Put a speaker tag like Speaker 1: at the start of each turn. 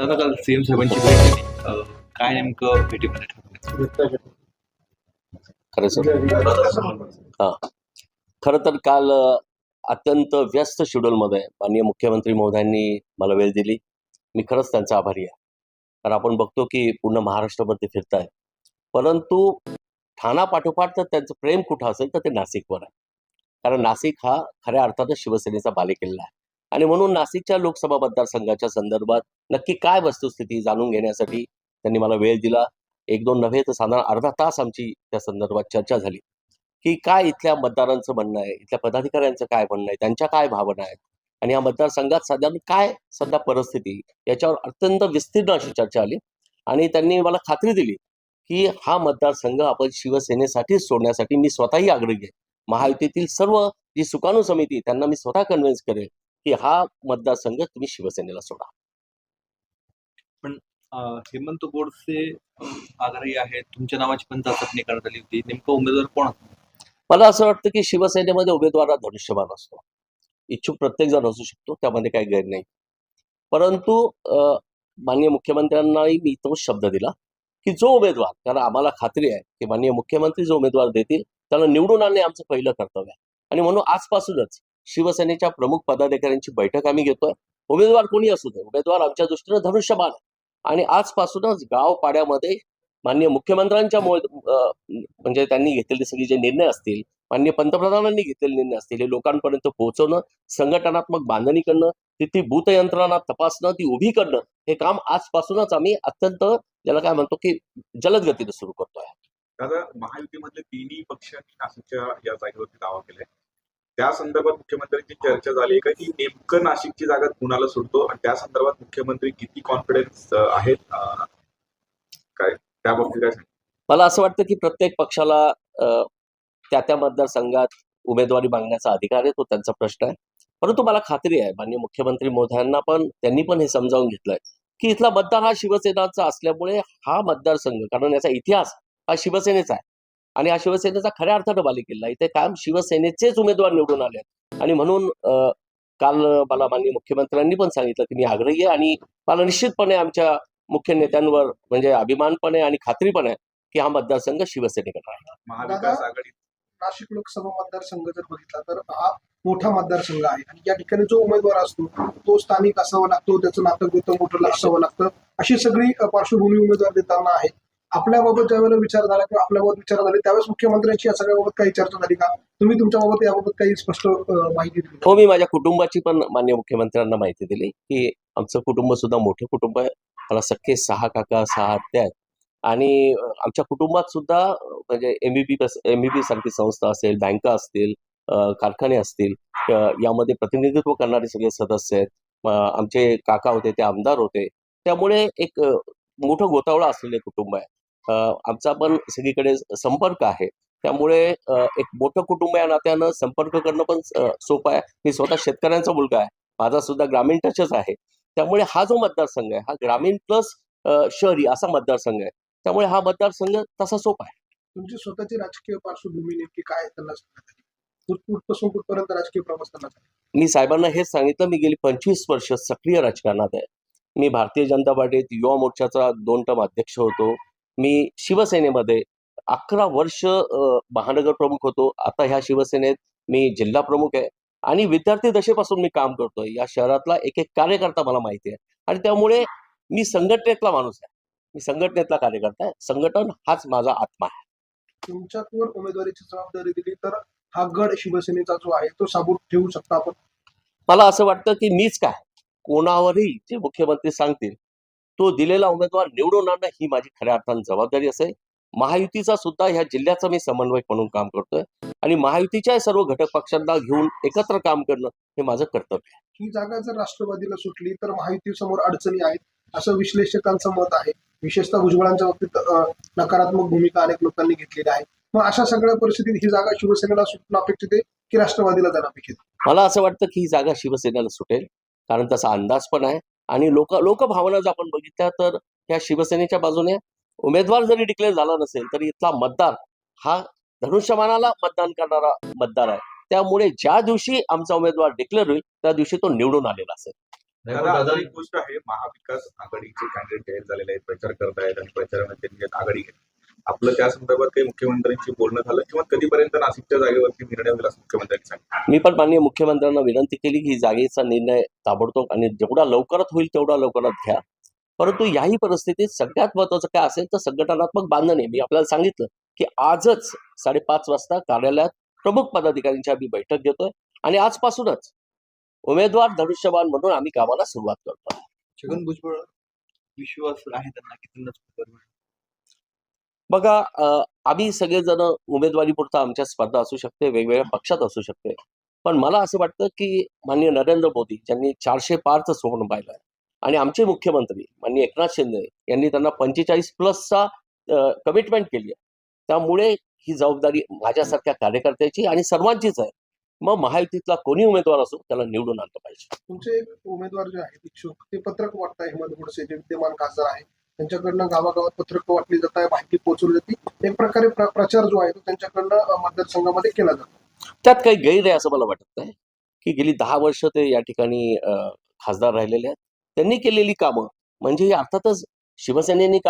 Speaker 1: दादा काल सीएम साहेबांची भेट झाली. काय नेमकं भेटीमध्ये ठरलं
Speaker 2: खरं सर हा. खरं तर काल अत्यंत व्यस्त शेड्यूलमध्ये माननीय मुख्यमंत्री महोदयांनी मला वेळ दिली. मी खरंच त्यांचा आभारी आहे. कारण आपण बघतो की पूर्ण महाराष्ट्रामध्ये फिरताय. परंतु ठाणा पाठोपाठ तर त्यांचं प्रेम कुठं असेल तर ते नाशिकवर आहे. कारण नाशिक हा खऱ्या अर्थातच शिवसेनेचा बालेकिल्ला आहे. आणि म्हणून नाशिकच्या लोकसभा मतदारसंघाच्या संदर्भात नक्की काय वस्तुस्थिती जाणून घेण्यासाठी त्यांनी मला वेळ दिला. एक दोन नव्हे तर साधारण अर्धा तास आमची त्या संदर्भात चर्चा झाली. की काय इथल्या मतदारांचं म्हणणं आहे? इथल्या पदाधिकाऱ्यांचं काय म्हणणं आहे? त्यांच्या काय भावना आहेत? आणि या मतदारसंघात साधारण काय सध्या परिस्थिती याच्यावर अत्यंत विस्तीर्ण अशी चर्चा आली. आणि त्यांनी मला खात्री दिली की हा मतदारसंघ आपण शिवसेनेसाठीच सोडण्यासाठी मी स्वतःही आग्रही आहे. महायुतीतील सर्व जी सुकाणू समिती त्यांना मी स्वतः कन्व्हिन्स करेल की हा मतदारसंघ तुम्ही शिवसेनेला सोडा.
Speaker 1: अं, हेमंत गोडसे आग्रही आहेत. तुमच्या नावाची पण चाचपणी करण्यात आली होती. नेमकं उमेदवार कोण?
Speaker 2: मला असं वाटतं की शिवसेनेमध्ये उमेदवार हा धनुष्यबाण असतो. इच्छुक प्रत्येक जण असू शकतो. त्यामध्ये काही गैर नाही. परंतु माननीय मुख्यमंत्र्यांनाही मी तोच शब्द दिला की जो उमेदवार कारण आम्हाला खात्री आहे की माननीय मुख्यमंत्री जो उमेदवार देतील त्याला निवडून आणणे आमचं पहिलं कर्तव्य आहे. आणि म्हणून आजपासूनच शिवसेनेच्या प्रमुख पदाधिकाऱ्यांची बैठक आम्ही घेतोय. उमेदवार कोणी असू दे उमेदवार आमच्या दृष्टीनं धनुष्यबाण आणि आजपासूनच गाव पाड्यामध्ये मान्य मुख्यमंत्र्यांच्या म्हणजे त्यांनी घेतलेले सगळे जे निर्णय असतील मान्य पंतप्रधानांनी घेतलेले निर्णय असतील हे लोकांपर्यंत पोहोचवणं संघटनात्मक बांधणी करणं तिथे भूत यंत्रणा तपासणं ती उभी करणं हे काम आजपासूनच आम्ही अत्यंत ज्याला काय म्हणतो की जलद गतीने सुरू करतोय.
Speaker 3: दादा महायुतीमधले तिन्ही पक्षांनी नाशिकच्या या जागेवरती दावा केलाय. त्या संदर्भात मुख्यमंत्र्यांची चर्चा झाली आहे का? की नेमकं नाशिकची जागा कुणाला सुटतो आणि त्या संदर्भात मुख्यमंत्री किती कॉन्फिडन्स आहेत? काय? त्या बाबतीत काय
Speaker 2: मला असं वाटतं की प्रत्येक पक्षाला त्या त्या मतदारसंघात उमेदवारी मागण्याचा अधिकार आहे तो त्यांचा प्रश्न आहे. परंतु मला खात्री आहे माननीय मुख्यमंत्री मोदयांना पण त्यांनी पण हे समजावून घेतलंय की इथला मतदार हा शिवसेनाचा असल्यामुळे हा मतदारसंघ कारण याचा इतिहास हा शिवसेनेचा आहे. आणि हा शिवसेनेचा खऱ्या अर्थानं बालेकिल्ला इथे कायम शिवसेनेचेच उमेदवार निवडून आले आणि म्हणून अं, काल मला माननीय मुख्यमंत्र्यांनी पण सांगितलं की मी आग्रही आहे आणि मला निश्चितपणे आमच्या मुख्य नेत्यांवर म्हणजे अभिमान पण आहे आणि खात्री पण आहे की हा मतदारसंघ शिवसेनेकडे
Speaker 3: महाविकास आघाडी.
Speaker 4: नाशिक लोकसभा मतदारसंघ जर बघितला तर हा मोठा मतदारसंघ आहे. आणि या ठिकाणी जो उमेदवार असतो तो स्थानिक असावा लागतो त्याचं नातं गौतम मोठं असावं लागतं. अशी सगळी पार्श्वभूमी उमेदवार देताना आहे आपल्याबाबत ज्यावेळेला विचार झाला किंवा आपल्याबाबत विचार झाले त्यावेळेस मुख्यमंत्र्यांची या सगळ्याबाबत काही चर्चा झाली का? तुम्ही तुमच्याबाबत याबाबत काही स्पष्ट माहिती दिली?
Speaker 2: हो मी माझ्या कुटुंबाची पण मान्य मुख्यमंत्र्यांना माहिती दिली की आमचं कुटुंब सुद्धा मोठं कुटुंब आहे. मला सख्खे सहा काका सहा आत्या आहेत. आणि आमच्या कुटुंबात सुद्धा म्हणजे एमबीपी एमबीपी सारखी संस्था असेल बँका असतील कारखाने असतील यामध्ये प्रतिनिधित्व करणारे सगळे सदस्य आहेत. आमचे काका होते ते आमदार होते. त्यामुळे एक मोठं गोतावळा असलेले कुटुंब आहे. आमचा पण सगळीकडे संपर्क आहे. त्यामुळे एक मोठं कुटुंब या नात्यानं संपर्क करणं पण सोपं आहे. मी स्वतः शेतकऱ्यांचा मुलगा आहे. माझा सुद्धा ग्रामीण टचच आहे. त्यामुळे हा जो मतदारसंघ आहे हा ग्रामीण प्लस शहरी असा मतदारसंघ आहे. त्यामुळे हा मतदारसंघ तसा सोपा आहे.
Speaker 4: तुमची स्वतःची राजकीय पार्श्वभूमी नेमकी काय त्यांना कुठपर्यंत राजकीय प्रवास झाला?
Speaker 2: मी साहेबांना हेच सांगितलं मी गेली पंचवीस वर्ष सक्रिय राजकारणात आहे. मी भारतीय जनता पार्टीत युवा मोर्चाचा दोन टर्म अध्यक्ष होतो. मी शिवसेनेमध्ये अकरा वर्ष महानगर प्रमुख होतो. आता ह्या शिवसेनेत मी जिल्हा प्रमुख आहे. आणि विद्यार्थी दशेपासून मी काम करतोय. या शहरातला एक एक कार्यकर्ता मला माहिती आहे. आणि त्यामुळे मी संघटनेतला माणूस आहे. मी संघटनेतला कार्यकर्ता आहे. संघटन हाच माझा आत्मा आहे.
Speaker 4: तुमच्यावर उमेदवारीची जबाबदारी दिली तर हा गड शिवसेनेचा जो आहे तो साबूत ठेवू शकता आपण?
Speaker 2: मला असं वाटतं की मीच काय? कोणावरही जे मुख्यमंत्री सांगतील तो दिलेला उमेदवार निवडून आणणं ही माझी खऱ्या अर्थानं जबाबदारी असेल. महायुतीचा सुद्धा ह्या जिल्ह्याचा मी समन्वयक म्हणून काम करतोय. आणि महायुतीच्या सर्व घटक पक्षांना घेऊन एकत्र काम करणं हे माझं कर्तव्य आहे.
Speaker 4: ही जागा जर राष्ट्रवादीला सुटली तर महायुतीसमोर अडचणी आहेत असं विश्लेषकांचं मत आहे. विशेषतः भुजबळांच्या बाबतीत नकारात्मक भूमिका अनेक लोकांनी घेतलेली आहे मग अशा सगळ्या परिस्थितीत ही जागा शिवसेनेला सुटणं अपेक्षित आहे की राष्ट्रवादीला जाणं अपेक्षित?
Speaker 2: मला असं वाटतं की ही जागा शिवसेनेला सुटेल. कारण तसा अंदाज पण आहे. आणि लोक लोकभावना जर आपण बघितल्या तर ह्या शिवसेनेच्या बाजूने उमेदवार जरी डिक्लेअर झाला नसेल तरी इथला मतदार हा धनुष्यमानाला मतदान करणारा मतदार आहे. त्यामुळे ज्या दिवशी आमचा उमेदवार डिक्लेअर होईल त्या दिवशी तो निवडून आलेला असेल.
Speaker 3: गोष्ट आहे महाविकास आघाडीचे कॅन्डिडेट जाहीर झालेले आहेत प्रचार करतायत आणि प्रचारामध्ये आघाडी घेतली. आपलं त्या संदर्भात काही मुख्यमंत्र्यांशी बोलणं झालं किंवा कधीपर्यंत नाशिकच्या जागेवरती निर्णय होईल असं मुख्यमंत्र्यांनी सांगितलं?
Speaker 2: मी पण माननीय मुख्यमंत्र्यांना विनंती केली की ही जागेचा निर्णय ताबडतोब आणि जेवढा लवकरात होईल तेवढा लवकरात घ्या. परंतु याही परिस्थितीत सगळ्यात महत्वाचं काय असेल तर संघटनात्मक बांधणी. मी आपल्याला सांगितलं की आजच साडेपाच वाजता कार्यालयात प्रमुख पदाधिकाऱ्यांची आम्ही बैठक घेतोय आणि आजपासूनच उमेदवार धनुष्यबाण म्हणून आम्ही कामाला सुरुवात करतो
Speaker 1: छगन भुजबळ विश्वास आहे त्यांना की त्यांनाच मिळेल.
Speaker 2: बघा आम्ही सगळेजण उमेदवारी पुरता आमच्या स्पर्धा असू शकते वेगवेगळ्या पक्षात असू शकते. पण मला असं वाटतं की माननीय नरेंद्र मोदी ज्यांनी चारशे पारचं स्वप्न पाहिलं आहे आणि आमचे मुख्यमंत्री माननीय एकनाथ शिंदे यांनी त्यांना पंचेचाळीस प्लसचा कमिटमेंट केली आहे त्यामुळे ही जबाबदारी माझ्यासारख्या कार्यकर्त्याची आणि सर्वांचीच आहे. मग महायुतीतला कोणी उमेदवार असो त्याला निवडून आणलं पाहिजे.
Speaker 4: तुमचे एक उमेदवार जे आहेत इच्छुक ते पत्रक गोडसे जे विद्यमान खासदार आहे त्यांच्याकडनं गावागावात पत्रक वाटली जात आहे माहिती पोहोचवली जाते. एक प्रकारे प्रचार जो आहे तो त्यांच्याकडनं मतदारसंघामध्ये केला जातो.
Speaker 2: त्यात काही गैर आहे असं मला वाटत नाही की गेली दहा वर्ष ते या ठिकाणी खासदार राहिलेले आहेत. त्यांनी केलेली कामं म्हणजे अर्थातच शिवसेनेने काम